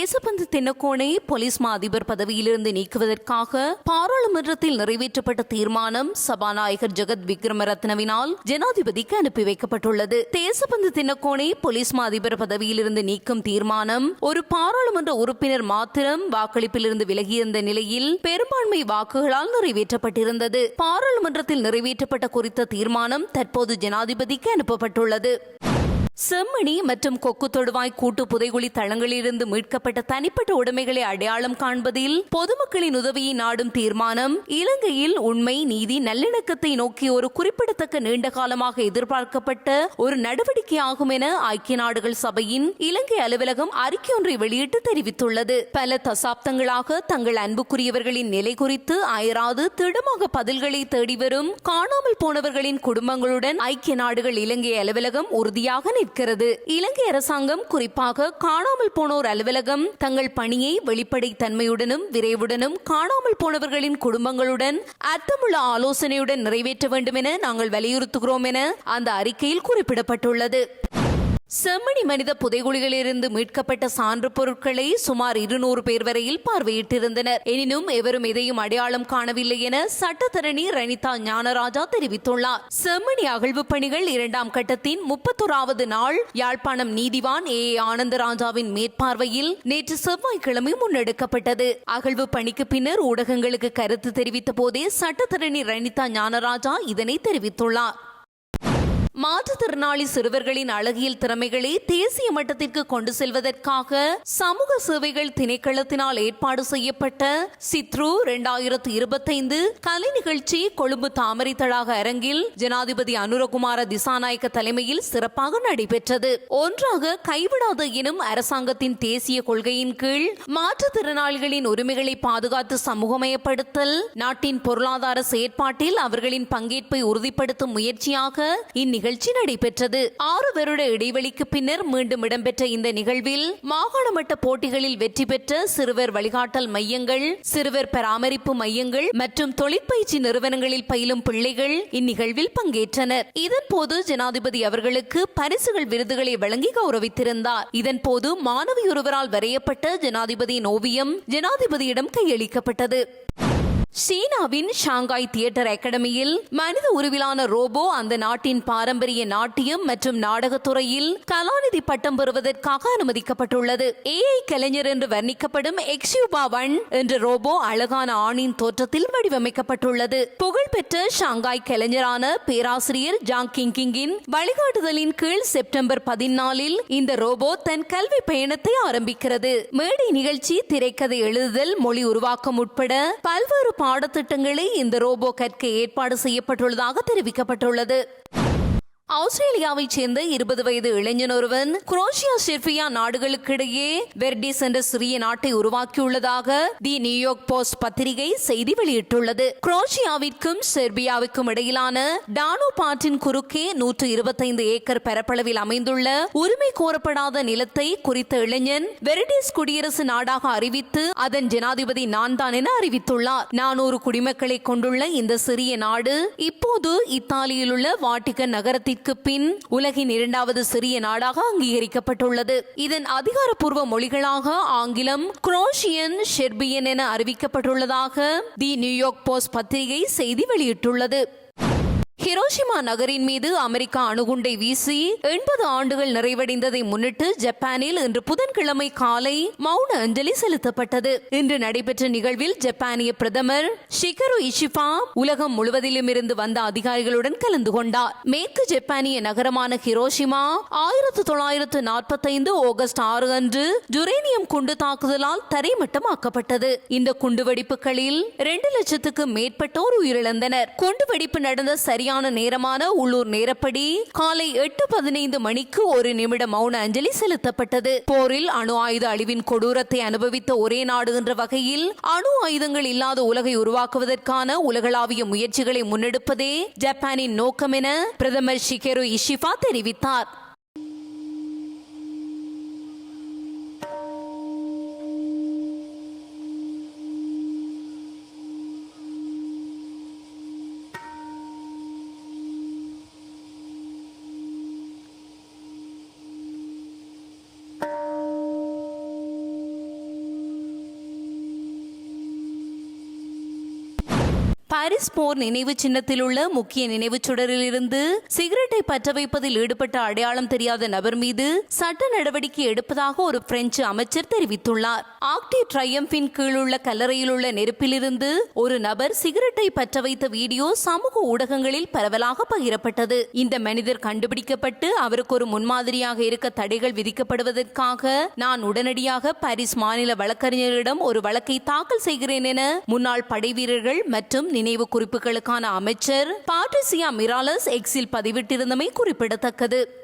Deshbandhu தென்னக்கோனை police மா அதிபர் பதவியிலிருந்து நீக்குவதற்காக பாராளுமன்றத்தில் நிறைவேற்றப்பட்ட தீர்மானம் சபாநாயகர் ஜெகத் விக்ரமரத்னவினால் ஜனாதிபதிக்கு அனுப்பி வைக்கப்பட்டுள்ளது. தேசபந்து தினக்கோனை போலீஸ் மா அதிபர் பதவியிலிருந்து நீக்கும் தீர்மானம் ஒரு பாராளுமன்ற உறுப்பினர் மாத்திரம் வாக்களிப்பிலிருந்து விலகியிருந்த நிலையில் பெரும்பான்மை வாக்குகளால் நிறைவேற்றப்பட்டிருந்தது. பாராளுமன்றத்தில் நிறைவேற்றப்பட்ட குறித்த தீர்மானம் தற்போது ஜனாதிபதிக்கு அனுப்பப்பட்டுள்ளது. செம்மணி மற்றும் கொக்கு தொடுவாய் கூட்டு புதைகுழி தளங்களிலிருந்து மீட்கப்பட்ட தனிப்பட்ட உடைமைகளை அடையாளம் காண்பதில் பொதுமக்களின் உதவியை நாடும் தீர்மானம். இலங்கையில் உண்மை நீதி நல்லிணக்கத்தை நோக்கி ஒரு குறிப்பிடத்தக்க நீண்ட காலமாக எதிர்பார்க்கப்பட்ட ஒரு நடவடிக்கையாகும் என ஐக்கிய நாடுகள் சபையின் இலங்கை அலுவலகம் அறிக்கை ஒன்றை வெளியிட்டு தெரிவித்துள்ளது. பல தசாப்தங்களாக தங்கள் அன்புக்குரியவர்களின் நிலை குறித்து அயராது திடமாக பதில்களை தேடி வரும் காணாமல் போனவர்களின் குடும்பங்களுடன் ஐக்கிய நாடுகள் இலங்கை அலுவலகம் உறுதியாக நிற்கிறது. இலங்கை அரசாங்கம் குறிப்பாக காணாமல் போனோர் அலுவலகம் தங்கள் பணியை வெளிப்படை தன்மையுடனும் விரைவுடனும் காணாமல் போனவர்களின் குடும்பங்களுடன் அர்த்தமுள்ள ஆலோசனையுடன் நிறைவேற்ற வேண்டும் என நாங்கள் வலியுறுத்துகிறோம் என அந்த அறிக்கையில் குறிப்பிடப்பட்டுள்ளது. செம்மணி மனித புதைகுழிகளிலிருந்து மீட்கப்பட்ட சான்று பொருட்களை சுமார் இருநூறு பேர் வரையில் பார்வையிட்டிருந்தனர். எனினும் எவரும் எதையும் அடையாளம் காணவில்லை என சட்டத்தரணி ரணிதா ஞானராஜா தெரிவித்துள்ளார். செம்மணி அகழ்வு பணிகள் இரண்டாம் கட்டத்தின் முப்பத்தோராவது நாள் யாழ்ப்பாணம் நீதிவான் ஏ. ஏ. ஆனந்தராஜாவின் மேற்பார்வையில் நேற்று செவ்வாய்க்கிழமை முன்னெடுக்கப்பட்டது. அகழ்வு பணிக்கு பின்னர் ஊடகங்களுக்கு கருத்து தெரிவித்த போதே சட்டத்தரணி ரணிதா ஞானராஜா இதனை தெரிவித்துள்ளார். மாற்றுத்திறனாளி சிறுவர்களின் அழகியல் திறமைகளை தேசிய மட்டத்திற்கு கொண்டு செல்வதற்காக சமூக சேவைகள் திணைக்களத்தினால் ஏற்பாடு செய்யப்பட்ட சித்ரு இரண்டாயிரத்து இருபத்தைந்து கலை நிகழ்ச்சி கொழும்பு தாமரை தடாக அரங்கில் ஜனாதிபதி அனுரகுமார திசாநாயக்க தலைமையில் சிறப்பாக நடைபெற்றது. ஒன்றாக கைவிடாத எனும் அரசாங்கத்தின் தேசிய கொள்கையின் கீழ் மாற்றுத்திறனாளிகளின் உரிமைகளை பாதுகாத்து சமூகமயப்படுத்தல் நாட்டின் பொருளாதார செயற்பாட்டில் அவர்களின் பங்கேற்பை உறுதிப்படுத்தும் முயற்சியாக இந்நிகழ்ச்சி நடைபெற்றது. ஆறு வருட இடைவெளிக்கு பின்னர் மீண்டும் இடம்பெற்ற இந்த நிகழ்வில் மாகாண மட்ட போட்டிகளில் வெற்றி பெற்ற சிறுவர் வழிகாட்டல் மையங்கள் சிறுவர் பராமரிப்பு மையங்கள் மற்றும் தொழிற்பயிற்சி நிறுவனங்களில் பயிலும் பிள்ளைகள் இந்நிகழ்வில் பங்கேற்றனர். இதன்போது ஜனாதிபதி அவர்களுக்கு பரிசுகள் விருதுகளை வழங்கி கௌரவித்திருந்தார். இதன்போது மாணவியொருவரால் வரையப்பட்ட ஜனாதிபதியின் ஓவியம் ஜனாதிபதியிடம் கையளிக்கப்பட்டது. சீனாவின் ஷாங்காய் தியேட்டர் அகாடமியில் மனித உருவிலான ரோபோ அந்த நாட்டின் பாரம்பரிய நாட்டியம் மற்றும் நாடகத்துறையில் கலாநிதி பட்டம் பெறுவதற்காக அனுமதிக்கப்பட்டுள்ளது. ஏஐ கலைஞர் என்று வர்ணிக்கப்படும் எக்ஸ்யூபா ஒன் என்ற ரோபோ அழகான ஆணின் தோற்றத்தில் வடிவமைக்கப்பட்டுள்ளது. புகழ்பெற்ற ஷாங்காய் கலைஞரான பேராசிரியர் ஜாங் கிங்கிங்கின் வழிகாட்டுதலின் கீழ் செப்டம்பர் பதினாலில் இந்த ரோபோ தன் கல்வி பயணத்தை ஆரம்பிக்கிறது. மேடை நிகழ்ச்சி திரைக்கதை எழுதுதல் மொழி உருவாக்கம் உட்பட பல்வேறு பாடத்திட்டங்களை இந்த ரோபோ கற்க ஏற்பாடு செய்யப்பட்டுள்ளதாக தெரிவிக்கப்பட்டுள்ளது. ஆஸ்திரேலியாவைச் சேர்ந்த இருபது வயது இளைஞன் ஒருவன் குரோஷியா செர்பியா நாடுகளுக்கிடையே வெர்டிஸ் என்ற சிறிய நாட்டை உருவாக்கியுள்ளதாக தி நியூயார்க் போஸ்ட் பத்திரிகை செய்தி வெளியிட்டுள்ளது. குரோஷியாவிற்கும் செர்பியாவிற்கும் இடையிலான டானு பாட்டின் குறுக்கே நூற்று இருபத்தைந்து ஏக்கர் பரப்பளவில் அமைந்துள்ள உரிமை கோரப்படாத நிலத்தை குறித்த இளைஞன் வெர்டிஸ் குடியரசு நாடாக அறிவித்து அதன் ஜனாதிபதி நான் தான் என அறிவித்துள்ளார். நானூறு குடிமக்களை கொண்டுள்ள இந்த சிறிய நாடு இப்போது இத்தாலியில் உள்ள வாட்டிகன் நகரத்திற்கு பின் உலகின் இரண்டாவது சிறிய நாடாக அங்கீகரிக்கப்பட்டுள்ளது. இதன் அதிகாரப்பூர்வ மொழிகளாக ஆங்கிலம் குரோஷியன் ஷெர்பியன் என அறிவிக்கப்பட்டுள்ளதாக தி நியூயார்க் போஸ்ட் பத்திரிகை செய்தி வெளியிட்டுள்ளது. ஹிரோஷிமா நகரின் மீது அமெரிக்கா அணுகுண்டை வீசி எண்பது ஆண்டுகள் நிறைவடைந்ததை முன்னிட்டு ஜப்பானில் இன்று புதன்கிழமை காலை மௌன அஞ்சலி செலுத்தப்பட்டது. இன்று நடைபெற்ற நிகழ்வில் ஜப்பானிய பிரதமர் ஷிகரு இஷிபா உலகம் முழுவதிலும் இருந்து வந்த அதிகாரிகளுடன் கலந்து கொண்டார். மேற்கு ஜப்பானிய நகரமான ஹிரோஷிமா ஆயிரத்து தொள்ளாயிரத்து நாற்பத்தைந்து ஆகஸ்ட் ஆறு அன்று ஜுரேனியம் குண்டு தாக்குதலால் தரைமட்டமாக்கப்பட்டது. இந்த குண்டுவெடிப்புகளில் இரண்டு லட்சத்துக்கு மேற்பட்டோர் உயிரிழந்தனர். குண்டுவெடிப்பு நடந்த சரியான நேரமான உள்ளூர் நேரப்படி காலை எட்டு பதினைந்து மணிக்கு ஒரு நிமிட மௌன அஞ்சலி செலுத்தப்பட்டது. போரில் அணு ஆயுத அழிவின் கொடூரத்தை அனுபவித்த ஒரே நாடு என்ற வகையில் அணு ஆயுதங்கள் இல்லாத உலகை உருவாக்குவதற்கான உலகளாவிய முயற்சிகளை முன்னெடுப்பதே ஜப்பானின் நோக்கம் என பிரதமர் ஷிகெரு இஷிஃபா தெரிவித்தார். பாரிஸ் போர் நினைவு சின்னத்தில் உள்ள முக்கிய நினைவுச் சுடரிலிருந்து சிகரெட்டை பற்ற வைப்பதில் ஈடுபட்ட அடையாளம் தெரியாத நபர் மீது சட்ட நடவடிக்கை எடுப்பதாக ஒரு பிரெஞ்சு அமைச்சர் தெரிவித்துள்ளார். ஆக்டி ட்ரையம்பின் கீழுள்ள கல்லறையில் உள்ள நெருப்பிலிருந்து ஒரு நபர் சிகரெட்டை பற்ற வைத்த வீடியோ சமூக ஊடகங்களில் பரவலாக பகிரப்பட்டது. இந்த மனிதர் கண்டுபிடிக்கப்பட்டு அவருக்கு ஒரு முன்மாதிரியாக இருக்க தடைகள் விதிக்கப்படுவதற்காக நான் உடனடியாக பாரிஸ் மாநில வழக்கறிஞரிடம் ஒரு வழக்கை தாக்கல் செய்கிறேன் என முன்னாள் படை வீரர்கள் மற்றும் நினைவு குறிப்புகளுக்கான அமைச்சர் பாட்ரிசியா மிராலஸ் எக்ஸில் பதிவிட்டிருந்தமை குறிப்பிடத்தக்கது.